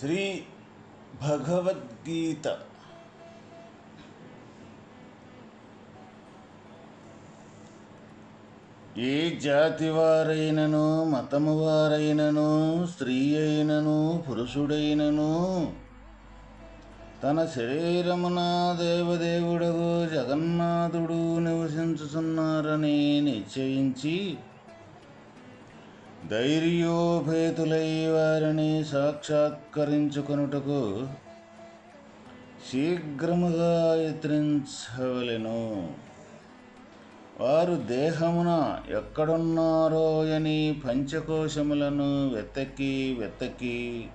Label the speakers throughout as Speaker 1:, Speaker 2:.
Speaker 1: శ్రీ భగవద్గీత. ఏ జాతి వారైనను మతము వారైనను స్త్రీ అయినను పురుషుడైనను తన శరీరమున దేవదేవుడగు జగన్నాథుడు నివసించుతున్నారని నిశ్చయించి ధైర్యోపేతులై వారిని సాక్షాత్కరించుకొనుటకు శీఘ్రముగా యత్నించవలెను వారు దేహమున ఎక్కడున్నారో అని పంచకోశములను వెతకి వెతకి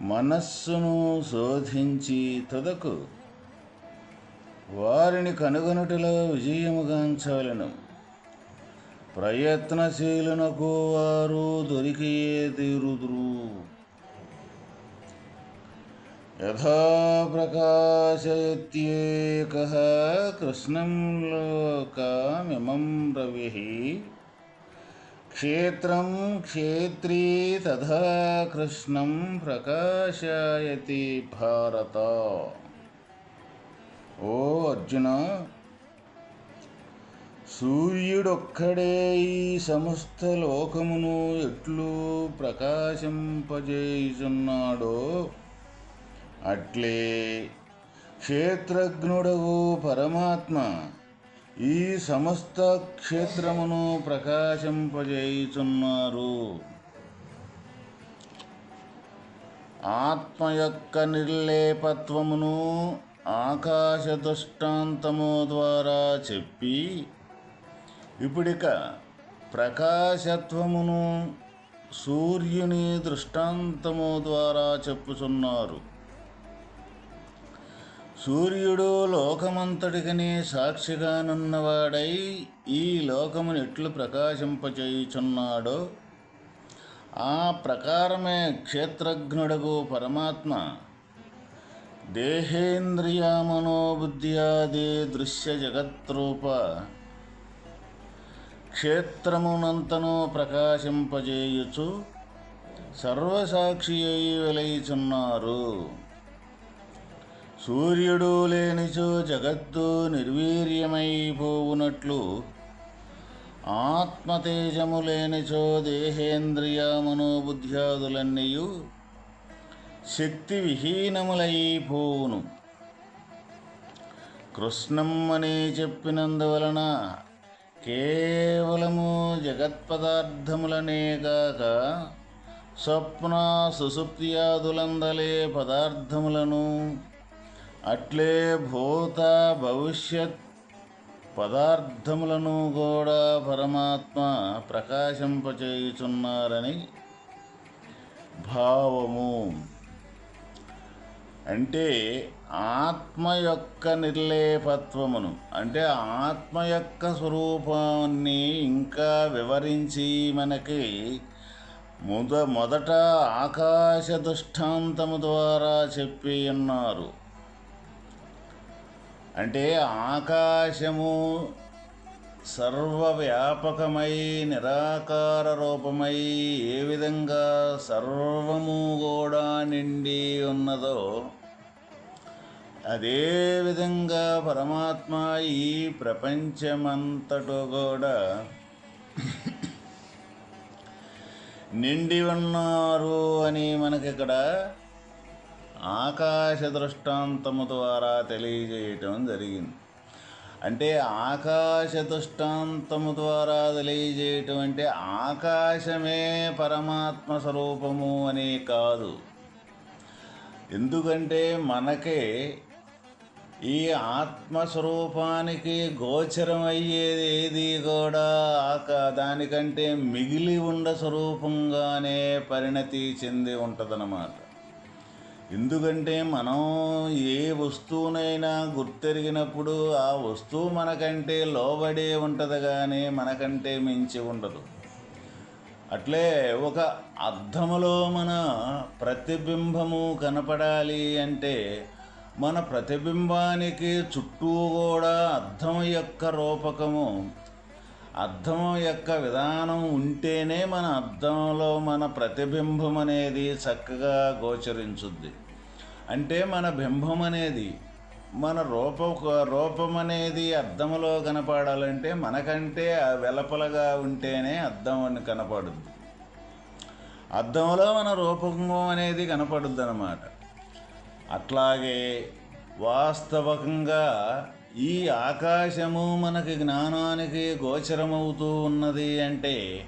Speaker 1: మనస్సును శోధించి తుదకు వారిని కనుగొనుటలో విజయముగాంచవలను. ప్రయత్నశీలునకు వారు దొరికియే తీరుదురు. యథా ప్రకాశయత్యేక కృష్ణం లోకమిమం రవి క్షేత్రం క్షేత్రీ తథా కృష్ణం ప్రకాశయతి భారత. ఓ అర్జున సూర్యుడొక్కడే ఈ సమస్త లోకమును ఎట్లు ప్రకాశింపజేయుచున్నాడో అట్లే క్షేత్రజ్ఞుడవు పరమాత్మ ఈ సమస్త క్షేత్రమును ప్రకాశింపజేయుచున్నారు. ఆత్మ యొక్క నిర్లేపత్వమును ఆకాశ దృష్టాంతము ద్వారా చెప్పి ఇప్పుడిక ప్రకాశత్వమును సూర్యుని దృష్టాంతము ద్వారా చెప్పుచున్నారు. సూర్యుడు లోకమంతటికని సాక్షిగానున్నవాడై ఈ లోకమును ఎట్లు ప్రకాశింపచేయుచున్నాడో ఆ ప్రకారమే క్షేత్రజ్ఞుడగు పరమాత్మ దేహేంద్రియ మనోబుద్ధ్యాది దృశ్య జగత్రూప క్షేత్రమునంతను ప్రకాశింపజేయుచు సర్వసాక్షి అయి వెలయిచున్నారు. సూర్యుడు లేనిచో జగత్తు నిర్వీర్యమైపోవునట్లు ఆత్మతేజము లేనిచో దేహేంద్రియ మనోబుద్ధ్యాదులన్నీయు శక్తి విహీనములైపోవును కృష్ణం అని చెప్పినందువలన కేవలము జగత్పదార్థములనే కాక స్వప్న సుసుప్తియాదులందలే పదార్థములను. అట్లే భూత భవిష్యత్ పదార్థములను కూడా పరమాత్మ ప్రకాశింపచేయుచున్నారని భావము. అంటే ఆత్మ యొక్క నిర్లేపత్వమును అంటే ఆత్మ యొక్క స్వరూపాన్ని ఇంకా వివరించి మనకి మొద మొదట ఆకాశ దృష్టాంతము ద్వారా చెప్పి ఉన్నారు. అంటే ఆకాశము సర్వవ్యాపకమై నిరాకార రూపమై ఏ విధంగా సర్వము కూడా నిండి ఉన్నదో అదే విధంగా పరమాత్మ ఈ ప్రపంచమంతటూ కూడా నిండి ఉన్నారు అని మనకి ఇక్కడ ఆకాశ దృష్టాంతము ద్వారా తెలియజేయటం జరిగింది. అంటే ఆకాశ దృష్టాంతము ద్వారా తెలియజేయటం అంటే ఆకాశమే పరమాత్మ స్వరూపము అని కాదు. ఎందుకంటే మనకే ఈ ఆత్మస్వరూపానికి గోచరమయ్యేది ఏది కూడా దానికంటే మిగిలి ఉండ స్వరూపంగానే పరిణతి చెంది ఉంటుందన్నమాట. ఎందుకంటే మనం ఏ వస్తువునైనా గుర్తెరిగినప్పుడు ఆ వస్తువు మనకంటే లోబడే ఉంటుంది కానీ మనకంటే మించి ఉండదు. అట్లే ఒక అర్థములో మన ప్రతిబింబము కనపడాలి అంటే మన ప్రతిబింబానికి చుట్టూ కూడా అర్థం యొక్క రూపకము. అర్థం యొక్క విధానం ఉంటేనే మన అర్థంలో మన ప్రతిబింబం అనేది చక్కగా గోచరించుద్ది. అంటే మన బింబం అనేది మన రూప రూపం అనేది అర్థంలో కనపడాలంటే మనకంటే వెలపలగా ఉంటేనే అద్దం అని కనపడుద్ది. అద్దంలో మన రూపం అనేది కనపడుద్ది అన్నమాట అట్లాగే వాస్తవకంగా ఈ ఆకాశము మనకి జ్ఞానానికి గోచరమవుతూ ఉన్నది అంటే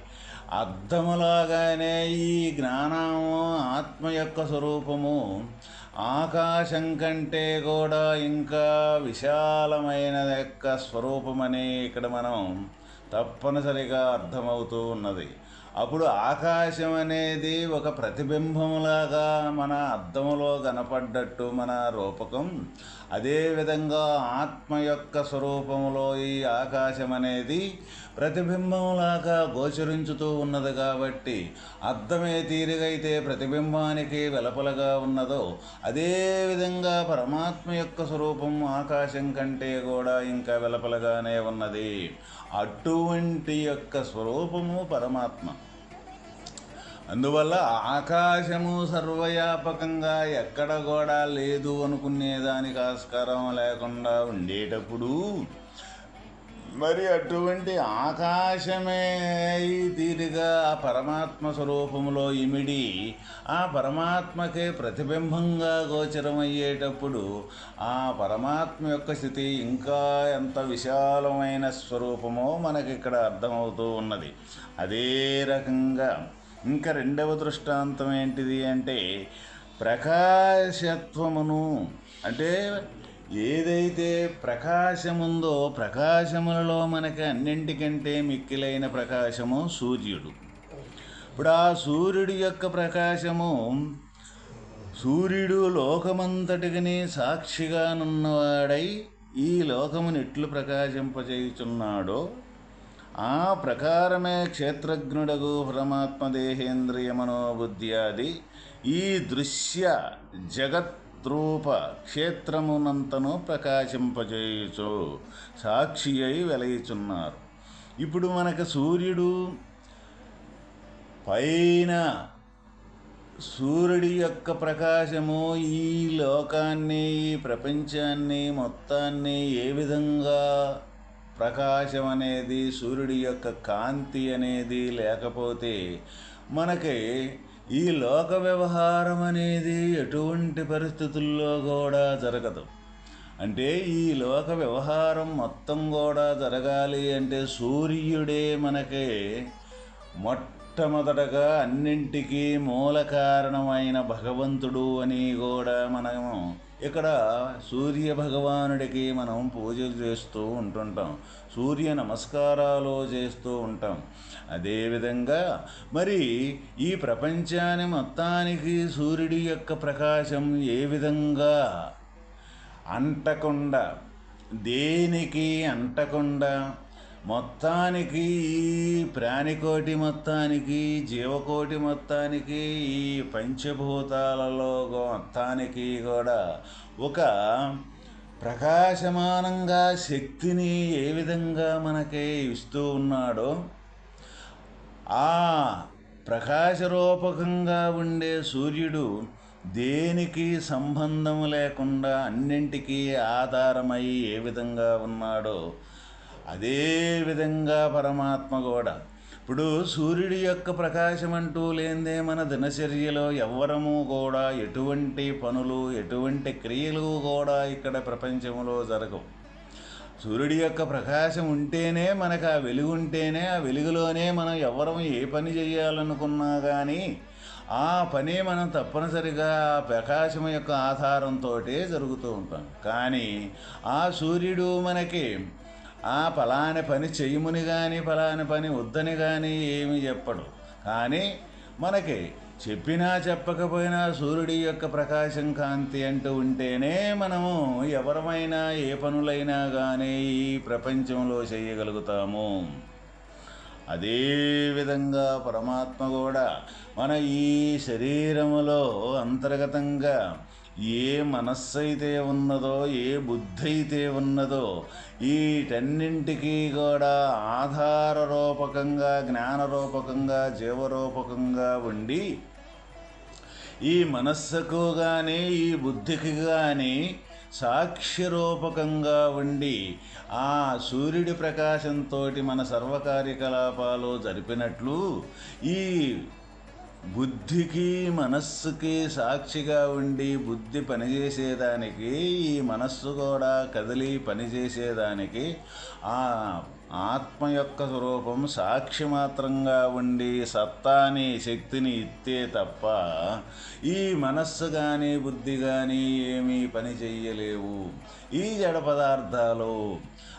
Speaker 1: అర్థములాగానే ఈ జ్ఞానము ఆత్మ యొక్క స్వరూపము ఆకాశం కంటే కూడా ఇంకా విశాలమైన యొక్క స్వరూపమని ఇక్కడ మనం తప్పనిసరిగా అర్థమవుతూ ఉన్నది. అప్పుడు ఆకాశం అనేది ఒక ప్రతిబింబంలాగా మన అద్దంలో కనపడ్డట్టు మన రూపకం. అదేవిధంగా ఆత్మ యొక్క స్వరూపంలో ఈ ఆకాశం అనేది ప్రతిబింబంలాగా గోచరించుతూ ఉన్నది కాబట్టి అర్థమే తీరుగైతే ప్రతిబింబానికి వెలపలగా ఉన్నదో అదేవిధంగా పరమాత్మ యొక్క స్వరూపం ఆకాశం కంటే కూడా ఇంకా వెలపలగానే ఉన్నది. అటువంటి యొక్క స్వరూపము పరమాత్మ. అందువల్ల ఆకాశము సర్వవ్యాపకంగా ఎక్కడ కూడా లేదు అనుకునేదానికి ఆస్కారం లేకుండా ఉండేటప్పుడు మరి అటువంటి ఆకాశమే తీరుగా ఆ పరమాత్మ స్వరూపంలో ఇమిడి ఆ పరమాత్మకే ప్రతిబింబంగా గోచరమయ్యేటప్పుడు ఆ పరమాత్మ యొక్క స్థితి ఇంకా ఎంత విశాలమైన స్వరూపమో మనకి ఇక్కడ అర్థమవుతూ ఉన్నది. అదే రకంగా ఇంకా రెండవ దృష్టాంతం ఏంటిది అంటే ప్రకాశత్వమును. అంటే ఏదైతే ప్రకాశముందో ప్రకాశములలో మనకి అన్నింటికంటే మిక్కిలైన ప్రకాశము సూర్యుడు. ఇప్పుడు ఆ సూర్యుడి యొక్క ప్రకాశము సూర్యుడు లోకమంతటికి సాక్షిగానున్నవాడై ఈ లోకమును ఎట్లు ప్రకాశింపజేయుచున్నాడో ఆ ప్రకారమే క్షేత్రజ్ఞుడగు పరమాత్మ దేహేంద్రియమనోబుద్ధ్యాది ఈ దృశ్య జగత్రూప క్షేత్రమునంతను ప్రకాశింపజేయుచు సాక్షి అయి వెలయిచున్నారు. ఇప్పుడు మనకు సూర్యుడు పైన సూర్యుడి యొక్క ప్రకాశము ఈ లోకాన్ని ఈ ప్రపంచాన్ని మొత్తాన్ని ఏ విధంగా ప్రకాశం అనేది సూర్యుడి యొక్క కాంతి అనేది లేకపోతే మనకి ఈ లోక వ్యవహారం అనేది ఎటువంటి పరిస్థితుల్లో కూడా జరగదు. అంటే ఈ లోక వ్యవహారం మొత్తం కూడా జరగాలి అంటే సూర్యుడే మనకి మొట్టమొదటగా అన్నింటికీ మూల కారణమైన భగవంతుడు అని కూడా మనము ఇక్కడ సూర్య భగవానుడికి మనం పూజలు చేస్తూ ఉంటుంటాం. సూర్య నమస్కారాలు చేస్తూ ఉంటాం. అదేవిధంగా మరి ఈ ప్రపంచాన్ని మొత్తానికి సూర్యుడి యొక్క ప్రకాశం ఏ విధంగా అంటకుండా దేనికి అంటకుండా మొత్తానికి ఈ ప్రాణికోటి మొత్తానికి జీవకోటి మొత్తానికి ఈ పంచభూతాలలో మొత్తానికి కూడా ఒక ప్రకాశమానంగా శక్తిని ఏ విధంగా మనకి ఇస్తూ ఉన్నాడో ఆ ప్రకాశరూపకంగా ఉండే సూర్యుడు దేనికి సంబంధం లేకుండా అన్నింటికీ ఆధారమై ఏ విధంగా ఉన్నాడో అదే విధంగా పరమాత్మ కూడా. ఇప్పుడు సూర్యుడి యొక్క ప్రకాశం అంటూ లేదే మన దినచర్యలో ఎవ్వరము కూడా ఎటువంటి పనులు ఎటువంటి క్రియలు కూడా ఇక్కడ ప్రపంచంలో జరగవు. సూర్యుడి యొక్క ప్రకాశం ఉంటేనే మనకు ఆ వెలుగు ఉంటేనే ఆ వెలుగులోనే మనం ఎవరం ఏ పని చేయాలనుకున్నా కానీ ఆ పని మనం తప్పనిసరిగా ఆ ప్రకాశం యొక్క ఆధారంతో జరుగుతూ ఉంటాం. కానీ ఆ సూర్యుడు మనకి ఆ ఫలాని పని చెయ్యముని కానీ ఫలాని పని వద్దని కానీ ఏమి చెప్పడు. కానీ మనకి చెప్పినా చెప్పకపోయినా సూర్యుడి యొక్క ప్రకాశం కాంతి అంటూ ఉంటేనే మనము ఎవరమైనా ఏ పనులైనా కానీ ఈ ప్రపంచంలో చేయగలుగుతాము అదేవిధంగా పరమాత్మ కూడా మన ఈ శరీరములో అంతర్గతంగా ఏ మనస్సైతే ఉన్నదో ఏ బుద్ధి అయితే ఉన్నదో వీటన్నింటికీ కూడా ఆధార రూపకంగా జ్ఞానరూపకంగా జీవరూపకంగా ఉండి ఈ మనస్సుకు కానీ ఈ బుద్ధికి కానీ సాక్ష్యరూపకంగా ఉండి ఆ సూర్యుడి ప్రకాశంతో మన సర్వకార్యకలాపాలు జరిపినట్లు ఈ బుద్ధికి మనస్సుకి సాక్షిగా ఉండి బుద్ధి పనిచేసేదానికి ఈ మనస్సు కూడా కదిలి పనిచేసేదానికి ఆ ఆత్మ యొక్క స్వరూపం సాక్షి మాత్రంగా ఉండి సత్తాని శక్తిని ఇస్తే తప్ప ఈ మనస్సు కానీ బుద్ధి కానీ ఏమీ పని చెయ్యలేవు. ఈ జడ పదార్థాలు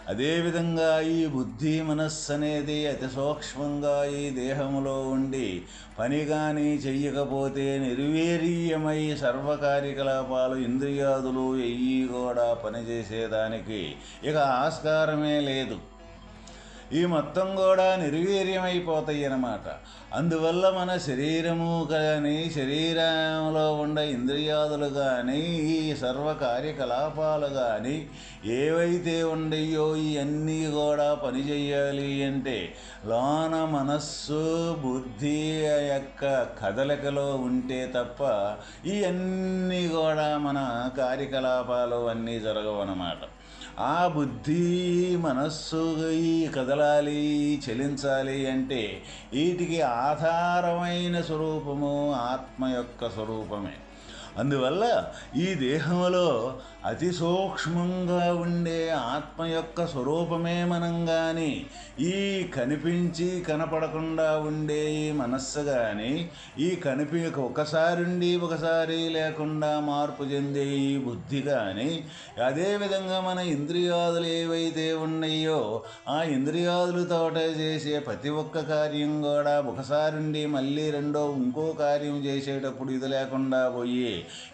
Speaker 1: అదేవిధంగా ఈ బుద్ధి మనస్సు అనేది అతి సూక్ష్మంగా ఈ దేహంలో ఉండి పని కానీ చెయ్యకపోతే నిర్వీర్యమై సర్వకార్యకలాపాలు ఇంద్రియాదులు ఎయ్యి కూడా పనిచేసేదానికి ఇక ఆస్కారమే లేదు. ఈ మొత్తం కూడా నిర్వీర్యమైపోతాయి అన్నమాట అందువల్ల మన శరీరము కానీ శరీరంలో ఉండే ఇంద్రియాదులు కానీ ఈ సర్వ కార్యకలాపాలు కానీ ఏవైతే ఉండయో ఇవన్నీ కూడా పనిచేయాలి అంటే లోన మనస్సు బుద్ధి యొక్క కదలికలో ఉంటే తప్ప ఇవన్నీ కూడా మన కార్యకలాపాలు అన్నీ జరగవు అన్నమాట ఆ బుద్ధి మనస్సు కదలాలి చలించాలి అంటే వీటికి ఆధారమైన స్వరూపము ఆత్మ యొక్క స్వరూపమే. అందువల్ల ఈ దేహంలో అతి సూక్ష్మంగా ఉండే ఆత్మ యొక్క స్వరూపమే మనం కానీ ఈ కనిపించి కనపడకుండా ఉండే ఈ మనస్సు కానీ ఈ కనిపి ఒకసారి ఉండి ఒకసారి లేకుండా మార్పు చెందే ఈ బుద్ధి కానీ అదేవిధంగా మన ఇంద్రియాదులు ఏవైతే ఉన్నాయో ఆ ఇంద్రియాదులతోట చేసే ప్రతి ఒక్క కార్యం కూడా ఒకసారి ఉండి మళ్ళీ రెండో ఇంకో కార్యం చేసేటప్పుడు ఇది లేకుండా పోయి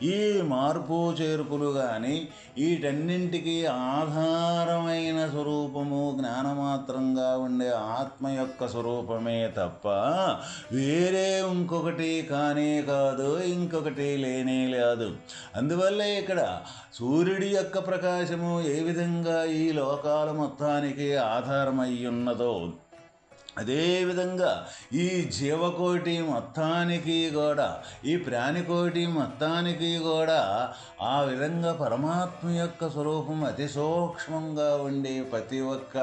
Speaker 1: ఈ మార్పు చేర్పులు కానీ వీటన్నింటికి ఆధారమైన స్వరూపము జ్ఞానమాత్రంగా ఉండే ఆత్మ యొక్క స్వరూపమే తప్ప వేరే ఇంకొకటి కానే కాదు ఇంకొకటి లేనే లేదు. అందువల్లే ఇక్కడ సూర్యుడి యొక్క ప్రకాశము ఏ విధంగా ఈ లోకాల మొత్తానికి ఆధారమై ఉన్నదో అదేవిధంగా ఈ జీవకోటి మొత్తానికి కూడా ఈ ప్రాణికోటి మొత్తానికి కూడా ఆ విధంగా పరమాత్మ యొక్క స్వరూపం అతి సూక్ష్మంగా ఉండే ప్రతి ఒక్క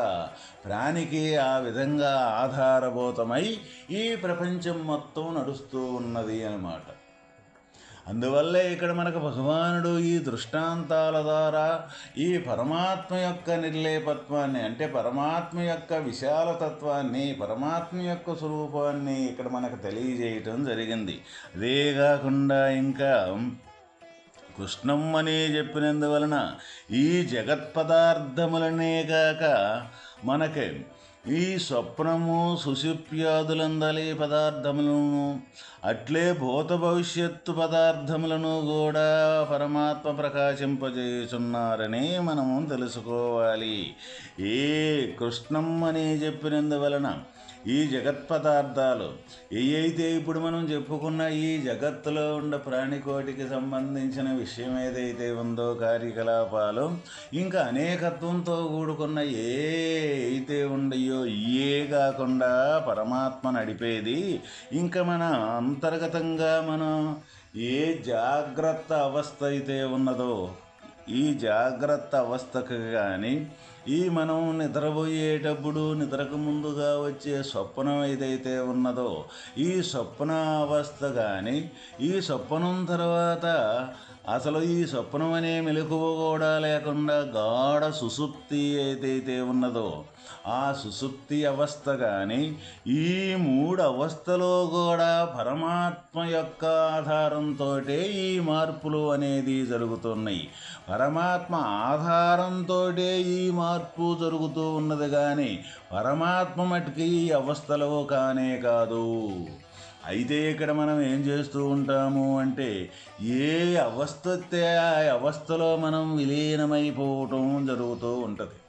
Speaker 1: ప్రాణికి ఆ విధంగా ఆధారభూతమై ఈ ప్రపంచం మొత్తం నడుస్తూ ఉన్నది అన్నమాట. అందువల్లే ఇక్కడ మనకు భగవానుడు ఈ దృష్టాంతాల ద్వారా ఈ పరమాత్మ యొక్క నిర్లేపత్వాన్ని అంటే పరమాత్మ యొక్క విశాలతత్వాన్ని పరమాత్మ యొక్క స్వరూపాన్ని ఇక్కడ మనకు తెలియజేయటం జరిగింది. అదే కాకుండా ఇంకా కృష్ణం అని చెప్పినందువలన ఈ జగత్ పదార్థములనే కాక మనకి ఈ స్వప్నము సుషుప్యాదులందలి పదార్థములను అట్లే భూత భవిష్యత్తు పదార్థములను కూడా పరమాత్మ ప్రకాశింపజేస్తున్నారని మనము తెలుసుకోవాలి. ఏ కృష్ణం అని చెప్పినందువలన ఈ జగత్ పదార్థాలు ఏవైతే ఇప్పుడు మనం చెప్పుకున్న ఈ జగత్తులో ఉన్న ప్రాణికోటికి సంబంధించిన విషయం ఏదైతే ఉందో కార్యకలాపాలు ఇంకా అనేకత్వంతో కూడుకున్న ఏ అయితే ఉండయో ఏ కాకుండా పరమాత్మ నడిపేది ఇంకా మన అంతర్గతంగా మనం ఏ జాగ్రత్త అవస్థ అయితే ఉన్నదో ఈ జాగ్రత్త అవస్థకు కానీ ఈ మనం నిద్రపోయేటప్పుడు నిద్రకు ముందుగా వచ్చే స్వప్నం ఏదైతే ఉన్నదో ఈ స్వప్న అవస్థ కానీ ఈ స్వప్నం తర్వాత అసలు ఈ స్వప్నం అనే మెలకువ కూడా లేకుండా గాఢ సుసుప్తి ఏదైతే ఉన్నదో ఆ సుసుప్తి అవస్థ కానీ ఈ మూడు అవస్థలో కూడా పరమాత్మ యొక్క ఆధారంతో ఈ మార్పులు అనేది జరుగుతున్నాయి. పరమాత్మ ఆధారంతో ఈ మార్పు జరుగుతూ ఉన్నది కానీ పరమాత్మ మటుకి ఈ అవస్థలో కానే కాదు. అయితే ఇక్కడ మనం ఏం చేస్తూ ఉంటాము అంటే ఏ అవస్థ ఆ అవస్థలో మనం విలీనమైపోవటం జరుగుతూ ఉంటుంది.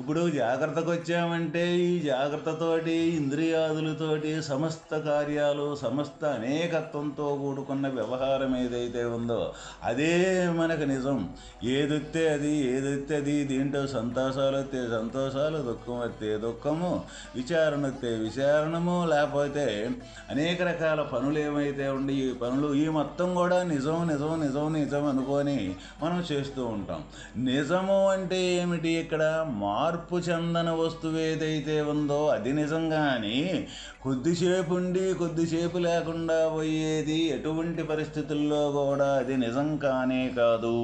Speaker 1: ఇప్పుడు జాగ్రత్తకు వచ్చామంటే ఈ జాగ్రత్తతోటి ఇంద్రియాదులతోటి సమస్త కార్యాలు సమస్త అనేకత్వంతో కూడుకున్న వ్యవహారం ఏదైతే ఉందో అదే మనకు నిజం. ఏదొత్తే అది ఏదొత్తే అది దీంట్లో సంతోషాలు వస్తే సంతోషాలు దుఃఖం వస్తే దుఃఖము విచారణ వస్తే విచారణము లేకపోతే అనేక రకాల పనులు ఏమైతే ఉండి ఈ పనులు ఈ మొత్తం కూడా నిజం నిజం నిజం నిజం అనుకొని మనం చేస్తూ ఉంటాం. నిజము అంటే ఏమిటి ఇక్కడ? మా మార్పు చెందని వస్తువు ఏదైతే ఉందో అది నిజం కానీ కొద్దిసేపు ఉండి కొద్దిసేపు లేకుండా పోయేది ఎటువంటి పరిస్థితుల్లో కూడా అది నిజం కానే కాదు.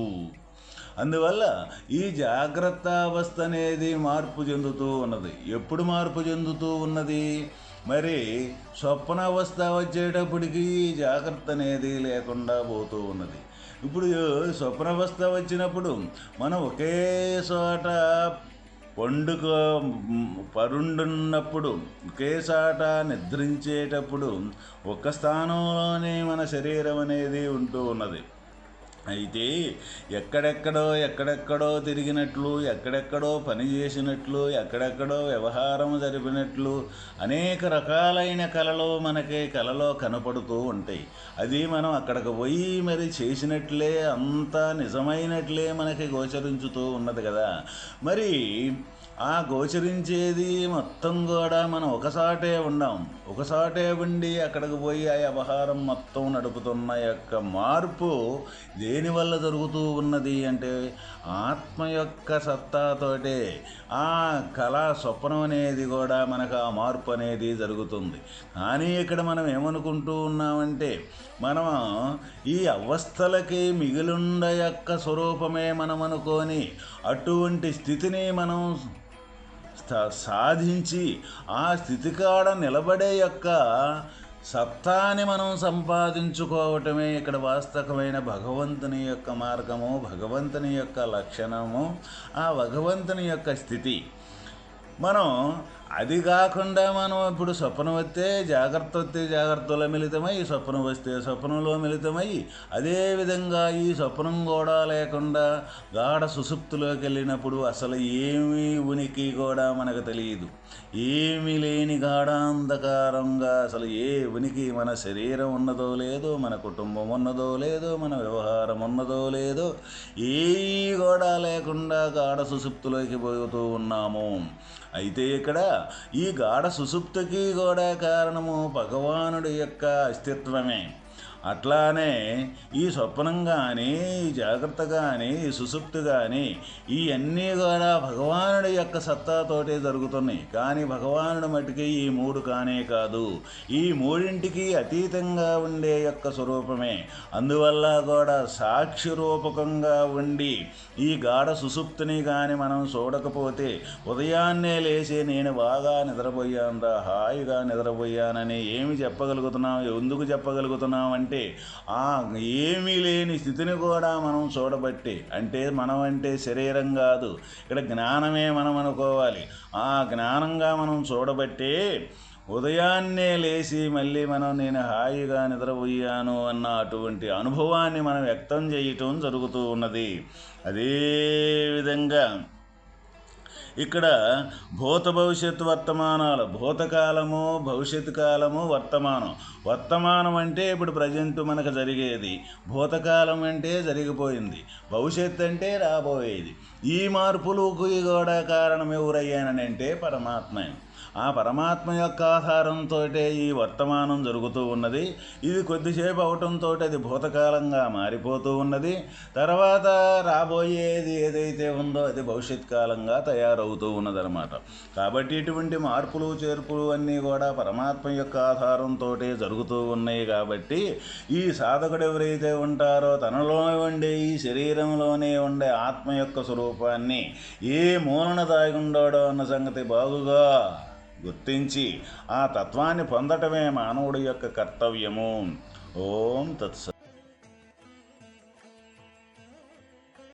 Speaker 1: అందువల్ల ఈ జాగ్రత్త అవస్థ అనేది మార్పు చెందుతూ ఉన్నది. ఎప్పుడు మార్పు చెందుతూ ఉన్నది? మరి స్వప్నావస్థ వచ్చేటప్పటికి జాగ్రత్త అనేది లేకుండా పోతూ ఉన్నది. ఇప్పుడు స్వప్నావస్థ వచ్చినప్పుడు మనం ఒకే చోట పండుగ పరుండున్నప్పుడు ఒకేసాట నిద్రించేటప్పుడు ఒక స్థానంలోనే మన శరీరం అనేది ఉంటూ ఉన్నది. అయితే ఎక్కడెక్కడో ఎక్కడెక్కడో తిరిగినట్లు ఎక్కడెక్కడో పని చేసినట్లు ఎక్కడెక్కడో వ్యవహారం జరిపినట్లు అనేక రకాలైన కళలు మనకి కళలో కనపడుతూ ఉంటాయి. అది మనం అక్కడికి పోయి మరి చేసినట్లే అంత నిజమైనట్లే మనకి గోచరించుతూ ఉన్నది కదా. మరి ఆ గోచరించేది మొత్తం కూడా మనం ఒకసాటే ఉన్నాం ఒకసాటే ఉండి అక్కడికి పోయి ఆ వ్యవహారం మొత్తం నడుపుతున్న యొక్క మార్పు దేనివల్ల జరుగుతూ ఉన్నది అంటే ఆత్మ యొక్క సత్తాతోటే ఆ కళా స్వప్నం అనేది కూడా మనకు ఆ మార్పు అనేది జరుగుతుంది. కానీ ఇక్కడ మనం ఏమనుకుంటూ ఉన్నామంటే మనం ఈ అవస్థలకి మిగిలిండ యొక్క స్వరూపమే మనం అనుకొని అటువంటి స్థితిని మనం సాధించి ఆ స్థితికాడ నిలబడే యొక్క సత్తాని మనం సంపాదించుకోవటమే ఇక్కడ వాస్తవమైన భగవంతుని యొక్క మార్గము భగవంతుని యొక్క లక్షణము ఆ భగవంతుని యొక్క స్థితి. మనం అది కాకుండా మనం ఇప్పుడు స్వప్నం వస్తే జాగ్రత్త వస్తే జాగ్రత్తలో మిళితమై స్వప్నం వస్తే స్వప్నంలో మిళితమై అదేవిధంగా ఈ స్వప్నం కూడా లేకుండా గాఢ సుసుప్తిలోకి వెళ్ళినప్పుడు అసలు ఏమీ ఉనికి కూడా మనకు తెలియదు. ఏమీ లేని గాఢాంధకారంగా అసలు ఏ ఉనికి మన శరీరం ఉన్నదో లేదో మన కుటుంబం ఉన్నదో లేదో మన వ్యవహారం ఉన్నదో లేదో ఏ కూడా లేకుండా గాఢ సుసుప్తిలోకి పోతూ ఉన్నాము. అయితే ఇక్కడ ఈ గాఢ సుసుప్తికి కూడా కారణము భగవానుడి యొక్క అస్తిత్వమే. అట్లానే ఈ స్వప్నం కానీ ఈ జాగ్రత్త కానీ ఈ సుసుప్తి కానీ ఇవన్నీ కూడా భగవానుడి యొక్క సత్తాతోటే జరుగుతున్నాయి. కానీ భగవానుడి మటుకి ఈ మూడు కానే కాదు. ఈ మూడింటికి అతీతంగా ఉండే యొక్క స్వరూపమే. అందువల్ల కూడా సాక్షి రూపకంగా ఉండి ఈ గాఢ సుసుప్తిని కానీ మనం చూడకపోతే ఉదయాన్నే లేచి నేను బాగా నిద్రపోయాను హాయిగా నిద్రపోయానని ఏమి చెప్పగలుగుతున్నాం ఎందుకు చెప్పగలుగుతున్నాం అంటే అంటే ఆ ఏమీ లేని స్థితిని కూడా మనం చూడబట్టి అంటే మనం అంటే శరీరం కాదు. ఇక్కడ జ్ఞానమే మనం అనుకోవాలి. ఆ జ్ఞానంగా మనం చూడబట్టే ఉదయాన్నే లేచి మళ్ళీ మనం నేను హాయిగా నిద్రపోయాను అన్న అటువంటి అనుభవాన్ని మనం వ్యక్తం చేయటం జరుగుతూ ఉన్నది. అదేవిధంగా ఇక్కడ భూత భవిష్యత్ వర్తమానాలు భూతకాలము భవిష్యత్ కాలము వర్తమానం. వర్తమానం అంటే ఇప్పుడు ప్రజెంట్ మనకు జరిగేది. భూతకాలం అంటే జరిగిపోయింది. భవిష్యత్ అంటే రాబోయేది. ఈ మార్పులకు కూడా కారణం ఎవరయ్యానంటే పరమాత్మ. ఆ పరమాత్మ యొక్క ఆధారంతో ఈ వర్తమానం జరుగుతూ ఉన్నది. ఇది కొద్దిసేపు అవటంతో అది భూతకాలంగా మారిపోతూ ఉన్నది. తర్వాత రాబోయేది ఏదైతే ఉందో అది భవిష్యత్ కాలంగా తయారవుతూ ఉన్నదనమాట కాబట్టి ఇటువంటి మార్పులు చేర్పులు అన్నీ కూడా పరమాత్మ యొక్క ఆధారంతో జరుగుతూ ఉన్నాయి కాబట్టి ఈ సాధకుడు ఎవరైతే ఉంటారో తనలో ఉండే ఈ శరీరంలోనే ఉండే ఆత్మ యొక్క స్వరూపాన్ని ఏ మూలన దాగి ఉండాడో అన్న సంగతి బాగుగా గుర్తించి ఆ తత్వాన్ని పొందటమే మానవుడి యొక్క కర్తవ్యము. ఓం తత్స